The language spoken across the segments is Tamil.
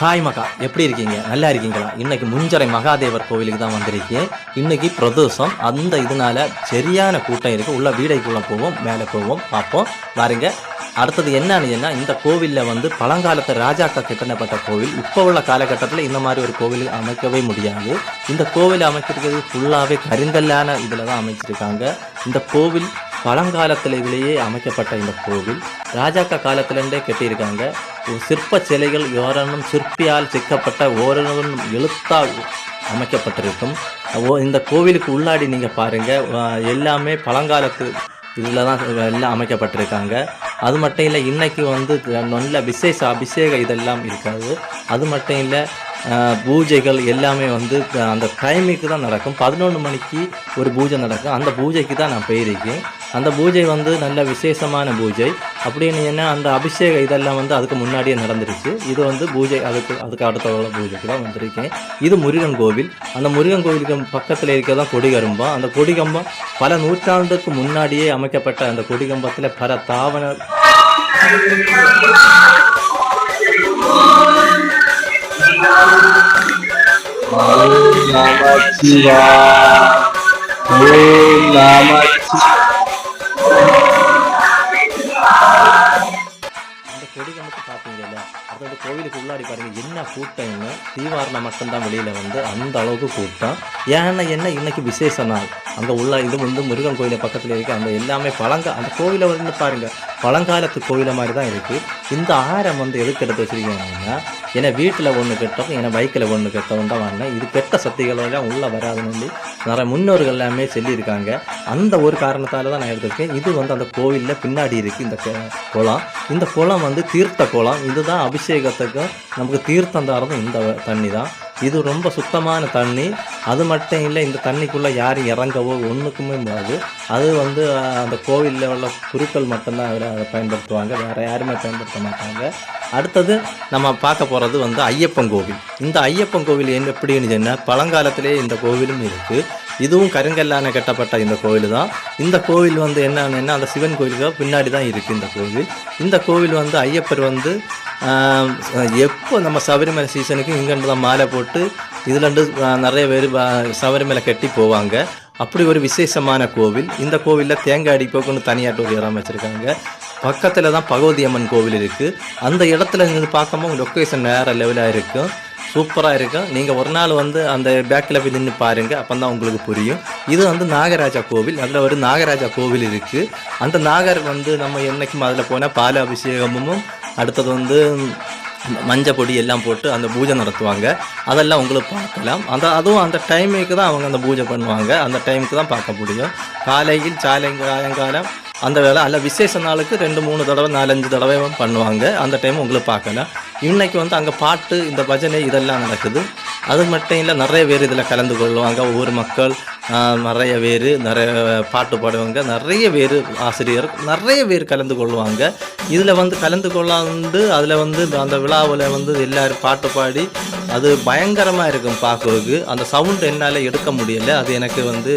ஹாய் மகா. எப்படி இருக்கீங்க? நல்லா இருக்கீங்களா? இன்னைக்கு முஞ்சரை மகாதேவர் கோவிலுக்கு தான் வந்திருக்கேன். இன்னைக்கு பிரதோஷம். அந்த இதனால சரியான கூட்டம் இருக்குது உள்ள வீடைக்குள்ளே போவோம் மேலே போவோம் பார்ப்போம். பாருங்க அடுத்தது என்னன்னு இந்த கோவிலில் வந்து பழங்காலத்து ராஜாக்கள் கட்டணப்பட்ட கோவில். இப்போ உள்ள காலகட்டத்தில் இந்த மாதிரி ஒரு கோவில் அமைக்கவே முடியாது. இந்த கோவில் அமைச்சிருக்கிறது ஃபுல்லாகவே கருங்கல்லான இதில் தான் அமைச்சிருக்காங்க. இந்த கோவில் பழங்காலத்திலேயே அமைக்கப்பட்ட இந்த கோவில். ராஜாக்க காலத்திலேருந்தே கட்டியிருக்காங்க. சிற்ப சிலைகள் ஓரனும் சிற்பியால் சிக்கப்பட்ட ஓரனும் எழுத்தால் அமைக்கப்பட்டிருக்கும். ஓ- இந்த கோவிலுக்கு உள்ளாடி நீங்கள் பாருங்கள் எல்லாமே பழங்காலத்து இதில் தான் எல்லாம் அமைக்கப்பட்டிருக்காங்க. அது மட்டும் இல்லை இன்றைக்கி வந்து நல்ல விசேஷ அபிஷேக இதெல்லாம் இருக்காது. அது மட்டும் இல்லை பூஜைகள் எல்லாமே வந்து அந்த டைமுக்கு தான் நடக்கும். பதினொன்று மணிக்கு ஒரு பூஜை நடக்கும். அந்த பூஜைக்கு தான் நான் போயிருக்கேன். அந்த பூஜை வந்து நல்ல விசேஷமான பூஜை. அப்படின்னு என்ன அந்த அபிஷேக இதெல்லாம் வந்து அதுக்கு முன்னாடியே நடந்துருச்சு. இது வந்து பூஜை அதுக்கு அதுக்கு அடுத்த உள்ள பூஜைக்கு தான் வந்திருக்கேன். இது முருகன் கோவில். அந்த முருகன் கோவிலுக்கு பக்கத்தில் இருக்கிறதான் கொடிகரும்பம் அந்த கொடிகம்பம் பல நூற்றாண்டுக்கு முன்னாடியே அமைக்கப்பட்ட அந்த கொடிகம்பத்தில் பல தாவன ஓம் ஓம் கோயிலுக்கு உள்ளாடி பாருங்க என்ன கூட்டம்னு? தீவாரில் மட்டும்தான் வெளியில வந்து அந்த அளவுக்கு கூட்டம். ஏன்னா என்ன இன்னைக்கு விசேஷ நாள். அங்கே உள்ள இது வந்து முருகன் கோயிலை பக்கத்தில் இருக்க அந்த எல்லாமே பழங்க அந்த கோவிலை வந்து பாருங்க பழங்காலத்து கோவிலை மாதிரி தான் இருக்குது இந்த ஆரம் வந்து எதுக்கு எடுத்து வச்சிருக்கீங்கன்னா ஏன்னா வீட்டில் ஒன்று கெட்டவும் என பைக்கில் ஒன்று கெட்டவன் தான் வந்தேன். இது கெட்ட சக்திகள் எல்லாம் உள்ளே வராதுன்னு சொல்லி நிறைய முன்னோர்கள் எல்லாமே சொல்லியிருக்காங்க. அந்த ஒரு காரணத்தால் தான் நான் எடுத்திருக்கேன். இது வந்து அந்த கோவிலில் பின்னாடி இருக்குது இந்த க- குளம். இந்த குளம் வந்து தீர்த்த குளம். இதுதான் அபிஷேகத்துக்கும் நமக்கு தீர்த்தம் தரதும் இந்த தண்ணி தான் இது ரொம்ப சுத்தமான தண்ணி. அது மட்டும் இல்லை இந்த தண்ணிக்குள்ளே யாரும் இறங்கவோ ஒன்றுக்குமே முடியாது. அது வந்து அந்த கோவிலில் உள்ள குருக்கள் மட்டும்தான் அதில் அதை பயன்படுத்துவாங்க. வேறு யாருமே பயன்படுத்த மாட்டாங்க. அடுத்தது நம்ம பார்க்க போகிறது வந்து ஐயப்பன் கோவில். இந்த ஐயப்பன் கோவில் என்ன எப்படின்னு சொன்னால் பழங்காலத்திலே இந்த கோவிலும் இருக்குது இதுவும் கருங்கல்லான கட்டப்பட்ட இந்த கோவில் தான் இந்த கோவில் வந்து என்னன்னா அந்த சிவன் கோயிலுக்கு பின்னாடி தான் இருக்குது இந்த கோவில். இந்த கோவில் வந்து ஐயப்பர் வந்து எப்போ நம்ம சபரிமலை சீசனுக்கு இங்கேருந்து தான் மாலை போட்டு இதுலேருந்து நிறைய பேர் சபரிமலை கட்டி போவாங்க. அப்படி ஒரு விசேஷமான கோவில். இந்த கோவிலில் தேங்காய் அடிப்போக்குன்னு தனியாட்டு ஒரு இடம் வச்சுருக்காங்க பக்கத்தில் தான் பகவதி அம்மன் கோவில் இருக்குது அந்த இடத்துல இருந்து பார்க்கும்போது லொக்கேஷன் வேறு லெவலாக இருக்கும். சூப்பராக இருக்கும் நீங்கள் ஒரு நாள் வந்து அந்த பேக்கில் போய் நின்று பாருங்கள் அப்போ தான் உங்களுக்கு புரியும். இது வந்து நாகராஜா கோவில். அதில் ஒரு நாகராஜா கோவில் இருக்குது அந்த நாகர் வந்து நம்ம என்றைக்கும் அதில் போனால் பால அபிஷேகமும் அடுத்தது வந்து மஞ்சள் பொடி எல்லாம் போட்டு அந்த பூஜை நடத்துவாங்க. அதெல்லாம் உங்களுக்கு பார்க்கலாம். அந்த அதுவும் அந்த டைமுக்கு தான் அவங்க அந்த பூஜை பண்ணுவாங்க. அந்த டைமுக்கு தான் பார்க்க முடியும். காலையில் சாலை சாயங்காலம் அந்த வேலை அல்ல விசேஷ நாளுக்கு ரெண்டு மூணு தடவை நாலஞ்சு தடவை பண்ணுவாங்க. அந்த டைம் உங்களுக்கு பார்க்கலாம். இன்னைக்கு வந்து அங்கே பாட்டு இந்த பஜனை இதெல்லாம் நடக்குது. அது மட்டும் இல்லை நிறைய பேர் இதில் கலந்து கொள்வாங்க. ஊர் மக்கள் நிறைய பேர் நிறைய பாட்டு பாடுவாங்க. நிறைய பேர் ஆசிரியர் நிறைய பேர் கலந்து கொள்வாங்க. இதில் வந்து கலந்து கொள்ளாந்து அதில் வந்து அந்த விழாவில் வந்து எல்லாரும் பாட்டு பாடி அது பயங்கரமாக இருக்கும் பார்க்கறதுக்கு. அந்த சவுண்ட் என்னால் எடுக்க முடியல. அது எனக்கு வந்து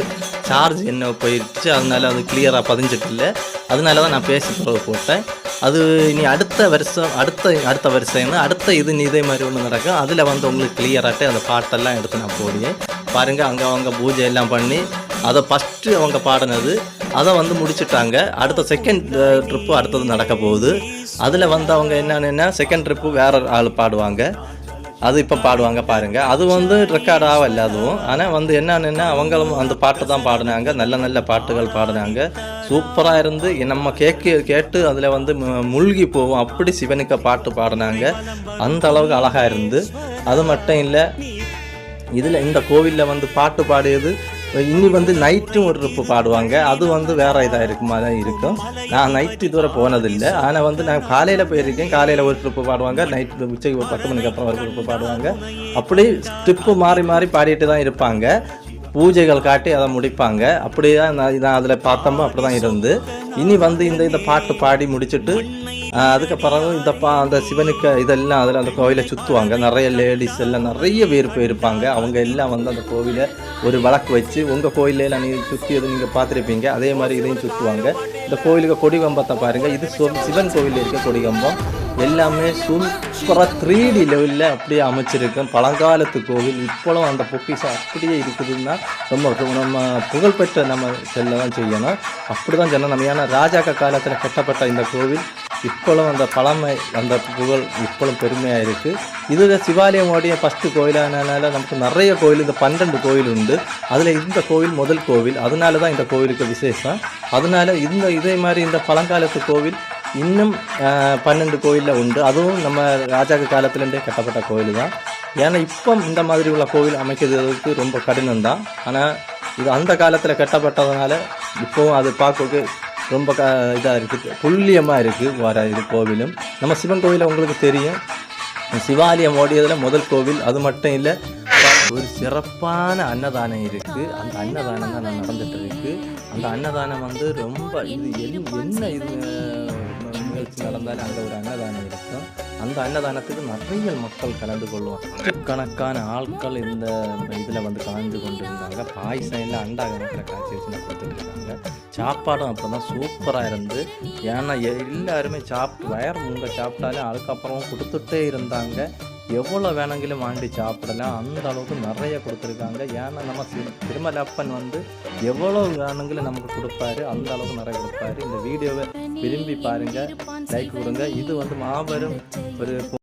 சார்ஜ் என்ன போயிடுச்சு அதனால அது கிளியராக பதிஞ்சிட்டு இல்லை. அதனால தான் நான் பேசி போட்டேன். அது இனி அடுத்த வருஷம் அடுத்த அடுத்த வருஷம் அடுத்த இது நீ இதே மாதிரி ஒன்று நடக்கும். அதில் வந்து உங்களுக்கு கிளியராகிட்டு அந்த பாட்டெல்லாம் எடுத்து நான் போடுவேன் பாருங்கள் அங்கே அவங்க பூஜை எல்லாம் பண்ணி அதை ஃபஸ்ட்டு அவங்க பாடினது. அதை வந்து முடிச்சுட்டாங்க. அடுத்த செகண்ட் ட்ரிப்பு அடுத்தது நடக்க போகுது. அதில் வந்து அவங்க என்னென்னா செகண்ட் ட்ரிப்பு வேறு ஆள் பாடுவாங்க. அது இப்போ பாடுவாங்க பாருங்க. அது வந்து ரெக்கார்ட் ஆகல அதுவும். ஆனால் வந்து என்னன்னா அவங்களும் அந்த பாட்டு தான் பாடினாங்க. நல்ல நல்ல பாட்டுகள் பாடினாங்க. சூப்பராக இருந்து நம்ம கேட்க கேட்டு அதில் வந்து முழுகி மூழ்கி போவோம். அப்படி சிவனுக்கு பாட்டு பாடினாங்க. அந்த அளவுக்கு அழகாக இருந்து. அது மட்டும் இல்லை இதில் இந்த கோவிலில் வந்து பாட்டு பாடியது இனி வந்து நைட்டும் ஒரு ட்ரிப்பு பாடுவாங்க. அது வந்து வேற இதாக இருக்குமா தான் இருக்கும். நான் நைட்டு இதுவரை போனதில்லை. ஆனால் வந்து நான் காலையில் போயிருக்கேன். காலையில் ஒரு ட்ரிப்பு பாடுவாங்க. நைட்டு உச்சைக்கு ஒரு பத்து மணிக்கு அப்புறம் ஒரு ட்ரிப்பு பாடுவாங்க. அப்படி ட்ரிப்பு மாறி மாறி பாடிட்டு தான் இருப்பாங்க. பூஜைகள் காட்டி அதை முடிப்பாங்க. அப்படியே தான் நான் நான் அதில் பார்த்தோமோ அப்படி தான் இருந்து. இனி வந்து இந்த இந்த பாட்டு பாடி முடிச்சுட்டு அதுக்கப்புறம் இந்த பா அந்த சிவனுக்கு இதெல்லாம் அதில் அந்த கோவிலை சுற்றுவாங்க நிறைய லேடிஸ் எல்லாம் நிறைய பேர் போயிருப்பாங்க. அவங்க எல்லாம் வந்து அந்த கோவிலை ஒரு வழக்கு வச்சு உங்கள் கோயிலெல்லாம் நீங்கள் சுற்றியது நீங்கள் பார்த்துருப்பீங்க. அதே மாதிரி இதையும் சுற்றுவாங்க இந்த கோயிலுக்கு கொடிகம்பத்தை பாருங்கள் இது சிவன் கோவில் இருக்க கொடிகம்பம் எல்லாமே சூப்பராக த்ரீ டி லெவலில் அப்படியே அமைச்சிருக்கும் பழங்காலத்து கோவில். இப்போலாம் அந்த பொக்கிஷம் அப்படியே இருக்குதுன்னா ரொம்ப நம்ம புகழ்பெற்ற நம்ம செல்ல தான் செய்யணும். அப்படி தான் சொன்னோம் நம்ம ஏன்னா ராஜாக்க காலத்தில் கட்டப்பட்ட இந்த கோவில் இப்போவும் அந்த பழமை அந்த புகழ் இப்போவும் பெருமையாக இருக்குது இது சிவாலயமோடைய ஃபஸ்ட்டு கோயிலானனால நமக்கு நிறைய கோயில் இந்த பன்னெண்டு கோயில் உண்டு. அதில் இந்த கோவில் முதல் கோவில் அதனால தான் இந்த கோவிலுக்கு விசேஷம். அதனால இந்த இதே மாதிரி இந்த பழங்காலத்து கோவில் இன்னும் பன்னெண்டு கோயிலில் உண்டு. அதுவும் நம்ம ராஜாக்க காலத்துலேருந்தே கட்டப்பட்ட கோயில் தான் ஏன்னா இப்போ இந்த மாதிரி உள்ள கோவில் அமைக்கிறதுக்கு ரொம்ப கடினம் தான் ஆனால் இது அந்த காலத்தில் கட்டப்பட்டதுனால இப்போவும் அது பார்க்க ரொம்ப க இதாக இருக்குது துல்லியமாக இருக்குது வர இது கோவிலும். நம்ம சிவன் கோவிலை உங்களுக்கு தெரியும். சிவாலயம் ஓடியதில் முதல் கோவில். அது மட்டும் இல்லை ஒரு சிறப்பான அன்னதானம் இருக்குது அந்த அன்னதானம் தான் நடந்துட்டு இருக்கு அந்த அன்னதானம் வந்து ரொம்ப இது என்ன இது நிகழ்ச்சி நடந்தாலும் அங்கே ஒரு அன்னதானம் இருக்கும். அந்த அன்னதானத்துக்கு நிறைய மக்கள் கலந்து கொள்வாங்க. கணக்கான ஆட்கள் இந்த இதில் வந்து கலந்து கொண்டு இருந்தாங்க பாயசம் இல்லை அண்டா கணக்கில் காய்ச்சி வச்சு சாப்பாடும் அப்போ தான் சூப்பராக இருந்து. ஏன்னா எல்லாருமே சாப்பிட்டு வயர் முங்க சாப்பிட்டாலே அதுக்கப்புறம் கொடுத்துட்டே இருந்தாங்க. எவ்வளோ வேணுங்கிலும் வாங்கி சாப்பிடலாம் அந்த அளவுக்கு நிறைய கொடுத்துருக்காங்க. ஏன்னா நம்ம சி- திருமலப்பன் வந்து எவ்வளோ வேணுங்களும் நமக்கு கொடுப்பாரு. அந்த அளவுக்கு நிறைய கொடுப்பாரு. இந்த வீடியோவை விரும்பி பாருங்கள் லைக் கொடுங்க. இது வந்து மாபெரும் ஒரு